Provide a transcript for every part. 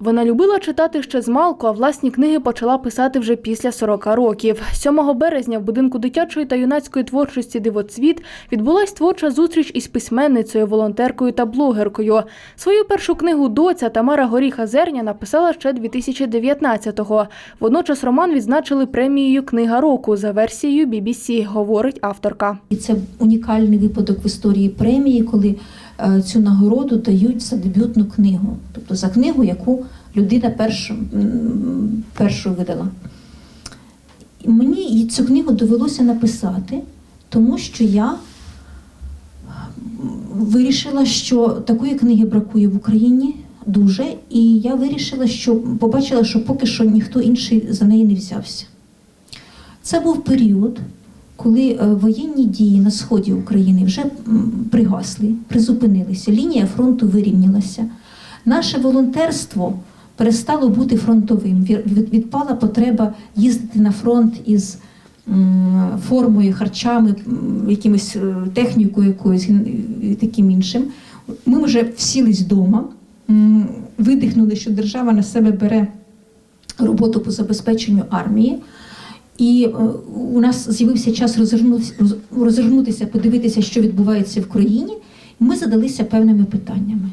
Вона любила читати ще з малку, а власні книги почала писати вже після 40 років. 7 березня в будинку дитячої та юнацької творчості Дивоцвіт відбулась творча зустріч із письменницею, волонтеркою та блогеркою. Свою першу книгу доця Тамара Горіха Зерня написала ще 2019-го. Водночас роман відзначили премією Книга року за версією BBC, говорить авторка. І це унікальний випадок в історії премії, коли цю нагороду дають за дебютну книгу, тобто за книгу, яку людина першу, м, першу видала. Мені цю книгу довелося написати, тому що я вирішила, що такої книги бракує в Україні дуже, і я вирішила, що побачила, що поки що ніхто інший за неї не взявся. Це був період, коли е, воєнні дії на сході України вже пригасли, призупинилися, лінія фронту вирівнялася. Наше волонтерство перестало бути фронтовим. Ві- Відпала потреба їздити на фронт із формою, харчами, якимось е, технікою якоюсь і таким іншим. Ми вже всілись вдома, видихнули, що держава на себе бере роботу по забезпеченню армії. І е, у нас з'явився час розвернутися, подивитися, що відбувається в країні. Ми задалися певними питаннями.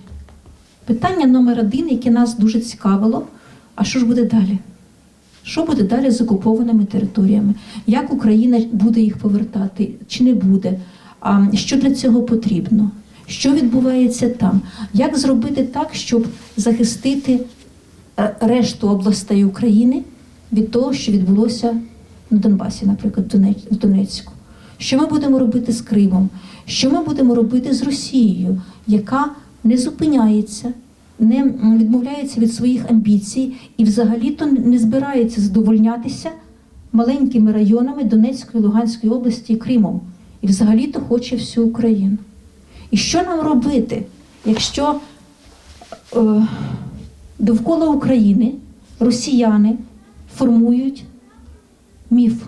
Питання номер один, яке нас дуже цікавило: а що ж буде далі? Що буде далі з окупованими територіями? Як Україна буде їх повертати, чи не буде? А що для цього потрібно? Що відбувається там? Як зробити так, щоб захистити е, решту областей України від того, що відбулося на Донбасі, наприклад, в Донецьку? Що ми будемо робити з Кримом? Що ми будемо робити з Росією, яка не зупиняється, не відмовляється від своїх амбіцій і взагалі-то не збирається задовольнятися маленькими районами Донецької, Луганської області і Кримом, і взагалі-то хоче всю Україну. І що нам робити, якщо е, довкола України росіяни формують міф?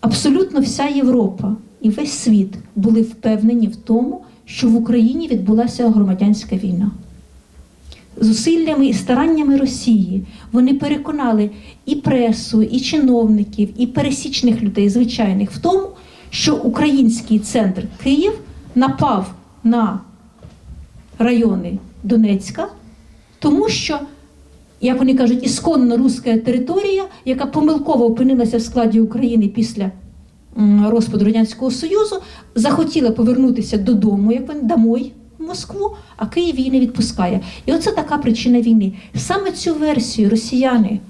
Абсолютно вся Європа і весь світ були впевнені в тому, що в Україні відбулася громадянська війна. Зусиллями і стараннями Росії вони переконали і пресу, і чиновників, і пересічних людей, звичайних, в тому, що український центр Київ напав на райони Донецька, тому що, як вони кажуть, ісконно руська територія, яка помилково опинилася в складі України після розпаду Радянського Союзу, захотіла повернутися додому, як вони домой, Москву, а Київ її не відпускає. І оце така причина війни. Саме цю версію росіяни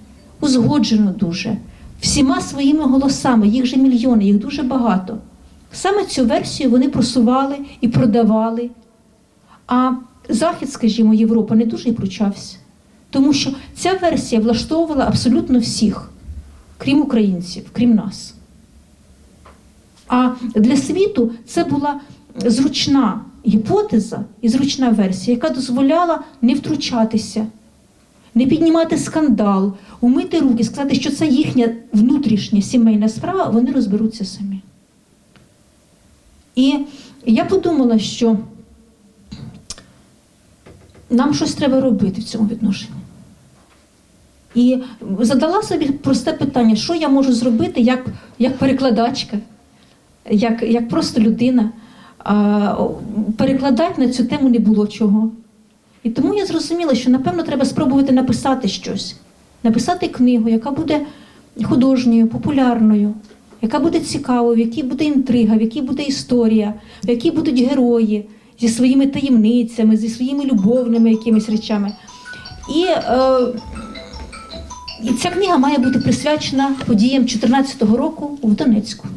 узгоджено дуже всіма своїми голосами, їх же мільйони, їх дуже багато. Саме цю версію вони просували і продавали. А Захід, скажімо, Європа не дуже і пручався. Тому що ця версія влаштовувала абсолютно всіх, крім українців, крім нас. А для світу це була зручна гіпотеза і зручна версія, яка дозволяла не втручатися, не піднімати скандал, умити руки, сказати, що це їхня внутрішня сімейна справа, вони розберуться самі. І я подумала, що нам щось треба робити в цьому відношенні. І задала собі просте питання, що я можу зробити як, як перекладачка, як, як просто людина. А, перекладати на цю тему не було чого. І тому я зрозуміла, що напевно треба спробувати написати щось, написати книгу, яка буде художньою, популярною, яка буде цікавою, в якій буде інтрига, в якій буде історія, в якій будуть герої зі своїми таємницями, зі своїми любовними якимись речами. І, е, і ця книга має бути присвячена подіям 2014 року в Донецьку.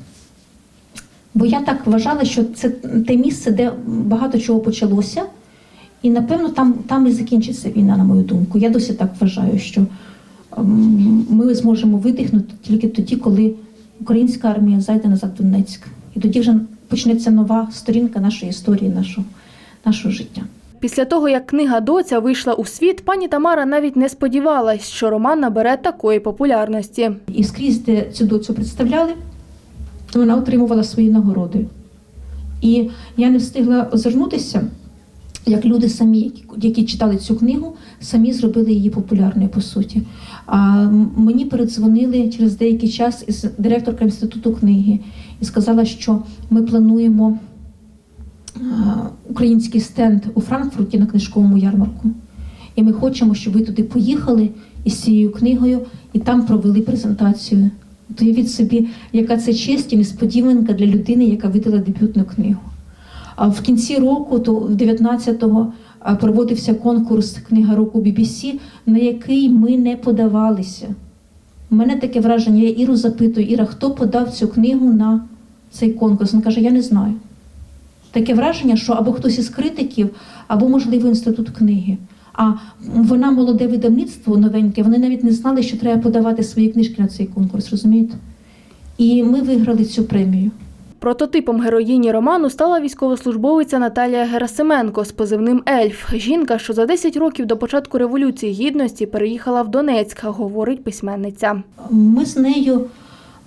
Бо я так вважала, що це те місце, де багато чого почалося, і напевно там, там і закінчиться війна, на мою думку. Я досі так вважаю, що ем, ми зможемо видихнути тільки тоді, коли українська армія зайде назад в Донецьк. І тоді вже почнеться нова сторінка нашої історії, нашого, нашого життя. Після того, як книга доця вийшла у світ, пані Тамара навіть не сподівалась, що роман набере такої популярності. І скрізь, де цю доцю представляли, вона отримувала свої нагороди. І я не встигла озирнутися, як люди самі, які, читали цю книгу, самі зробили її популярною по суті. А мені передзвонили через деякий час із директорка інституту книги і сказала, що ми плануємо український стенд у Франкфурті на книжковому ярмарку. І ми хочемо, щоб ви туди поїхали із цією книгою і там провели презентацію. Уявіть собі, яка це честь і несподіванка для людини, яка видала дебютну книгу. А в кінці року, то 19-го, проводився конкурс Книга року BBC, на який ми не подавалися. У мене таке враження, я Іру запитую, Іра, хто подав цю книгу на цей конкурс? Вона каже, я не знаю. Таке враження, що або хтось із критиків, або, можливо, інститут книги. А вона молоде видавництво новеньке, вони навіть не знали, що треба подавати свої книжки на цей конкурс, розумієте? І ми виграли цю премію. Прототипом героїні роману стала військовослужбовиця Наталія Герасименко з позивним Ельф. Жінка, що за 10 років до початку революції гідності переїхала в Донецьк, говорить письменниця. Ми з нею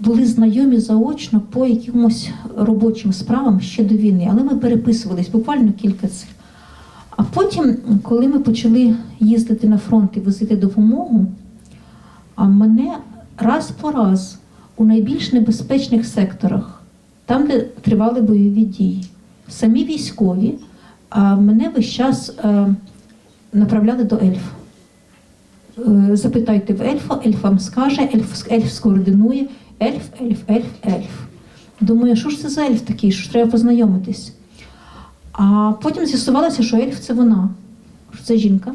були знайомі заочно по якимось робочим справам ще до війни, але ми переписувались буквально кілька цих. А потім, коли ми почали їздити на фронт і возити допомогу, а мене раз по раз у найбільш небезпечних секторах, там, де тривали бойові дії, самі військові, а мене весь час е, направляли до ельф. Е, Запитайте в ельфа, ельф вам скаже, ельф, ельф скоординує, ельф, ельф, ельф, ельф. Думаю, що ж це за ельф такий, що треба познайомитись. А потім з'ясувалося, що ельф це вона, що це жінка.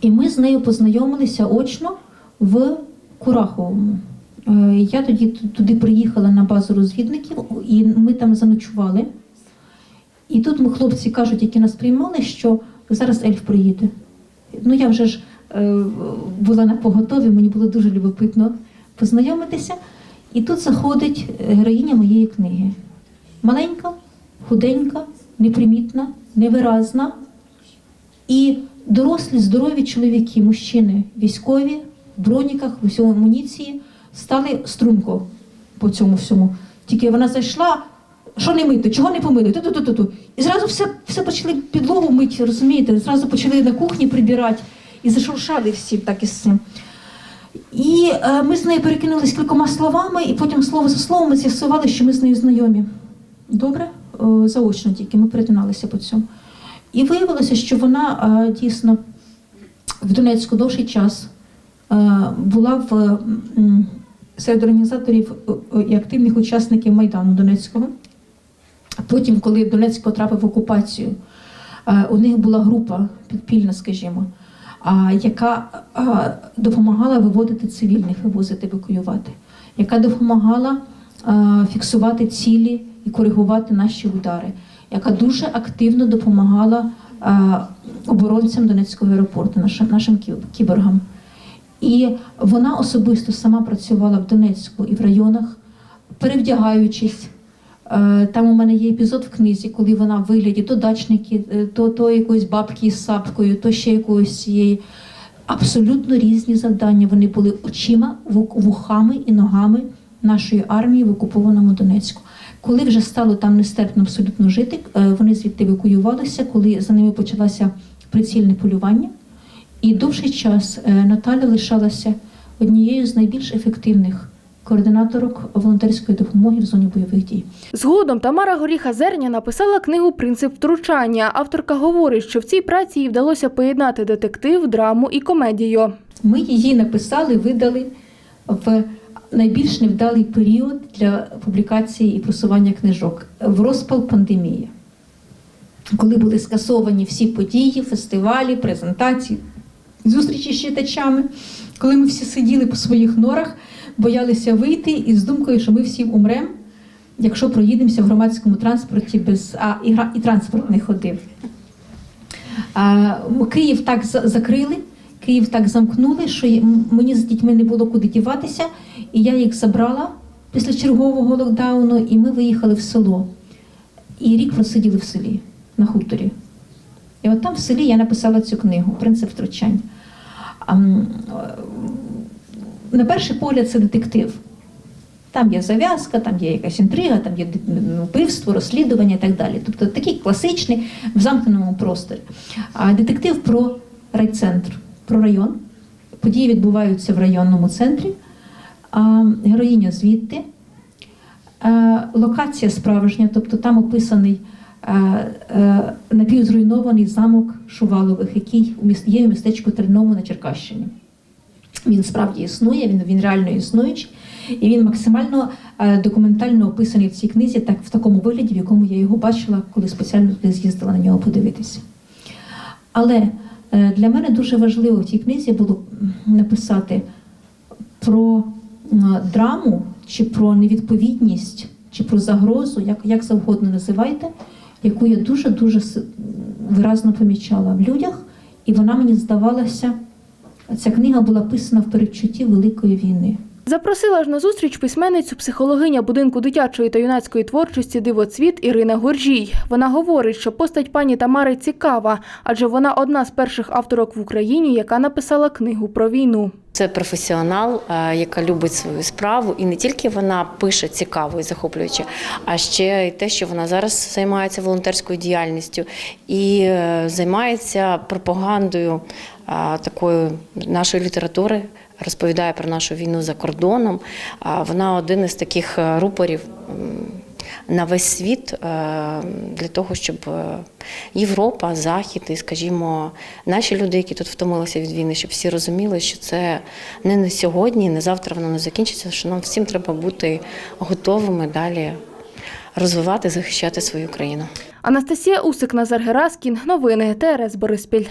І ми з нею познайомилися очно в Кураховому. Е, Я тоді туди приїхала на базу розвідників, і ми там заночували. І тут ми хлопці кажуть, які нас приймали, що зараз ельф приїде. Ну, я вже ж е, була на поготові, мені було дуже любопитно познайомитися. І тут заходить героїня моєї книги. Маленька, худенька, непримітна, невиразна. І дорослі, здорові чоловіки, мужчини, військові, в броніках, в усьому амуніції, стали струнко по цьому всьому. Тільки вона зайшла, що не мити, чого не помили, ту-ту-ту-ту. І зразу все, все почали підлогу мити, розумієте? Зразу почали на кухні прибирати і зашуршали всі так із цим. І е, ми з нею перекинулись кількома словами, і потім слово за словом ми з'ясували, що ми з нею знайомі. Добре, Е, заочно тільки ми перетиналися по цьому. І виявилося, що вона е, дійсно в Донецьку довший час е, була в м, серед організаторів е, е, і активних учасників Майдану Донецького. Потім, коли Донецьк потрапив в окупацію, е, у них була група підпільна, скажімо, яка допомагала виводити цивільних, вивозити, евакуювати, яка допомагала фіксувати цілі і коригувати наші удари, яка дуже активно допомагала оборонцям Донецького аеропорту, нашим, нашим кіборгам. І вона особисто сама працювала в Донецьку і в районах, перевдягаючись. Е, Там у мене є епізод в книзі, коли вона в вигляді то дачники, е, то, то якоїсь бабки із сапкою, то ще якоїсь цієї. Абсолютно різні завдання. Вони були очима, вух- вухами і ногами нашої армії в окупованому Донецьку. Коли вже стало там нестерпно абсолютно жити, е, вони звідти евакуювалися, коли за ними почалося прицільне полювання. І довший час Наталя лишалася однією з найбільш ефективних координаторок волонтерської допомоги в зоні бойових дій. Згодом Тамара Горіха Зерня написала книгу Принцип втручання. Авторка говорить, що в цій праці їй вдалося поєднати детектив, драму і комедію. Ми її написали, видали в найбільш невдалий період для публікації і просування книжок в розпал пандемії, коли були скасовані всі події, фестивалі, презентації, зустрічі з читачами, коли ми всі сиділи по своїх норах, боялися вийти із думкою, що ми всі умремо, якщо проїдемося в громадському транспорті без а і, і транспорт не ходив. А, Київ так закрили, Київ так замкнули, що мені з дітьми не було куди діватися, і я їх забрала після чергового локдауну, і ми виїхали в село. І рік просиділи в селі на хуторі. І от там в селі я написала цю книгу Принцип втручань. На перший погляд, це детектив. Там є зав'язка, там є якась інтрига, там є вбивство, розслідування і так далі. Тобто такий класичний в замкненому просторі. А детектив про райцентр, про район. Події відбуваються в районному центрі. А, героїня звідти. Локація справжня, тобто там описаний е, напівзруйнований замок Шувалових, який є у містечку Терному на Черкащині. Він справді існує, він, він реально існуючий, і він максимально е, документально описаний в цій книзі, так в такому вигляді, в якому я його бачила, коли спеціально туди з'їздила на нього подивитися. Але е, для мене дуже важливо в цій книзі було написати про драму, чи про невідповідність, чи про загрозу, як, як завгодно називайте, яку я дуже-дуже виразно помічала в людях, і вона мені здавалася, ця книга була писана в передчутті Великої війни. Запросила ж на зустріч письменницю психологиня будинку дитячої та юнацької творчості Дивоцвіт Ірина Горжій. Вона говорить, що постать пані Тамари цікава, адже вона одна з перших авторок в Україні, яка написала книгу про війну. Це професіонал, е, яка любить свою справу, і не тільки вона пише цікаво і захоплююче, а ще й те, що вона зараз займається волонтерською діяльністю і е, займається пропагандою е, такої нашої літератури. Розповідає про нашу війну за кордоном. Вона один із таких рупорів на весь світ е, для того, щоб е, Європа, Захід і, скажімо, наші люди, які тут втомилися від війни, щоб всі розуміли, що це не на сьогодні, не завтра воно не закінчиться, що нам всім треба бути готовими далі розвивати, захищати свою країну. Анастасія Усик, Назар Гераскін. Новини ТРС Бориспіль.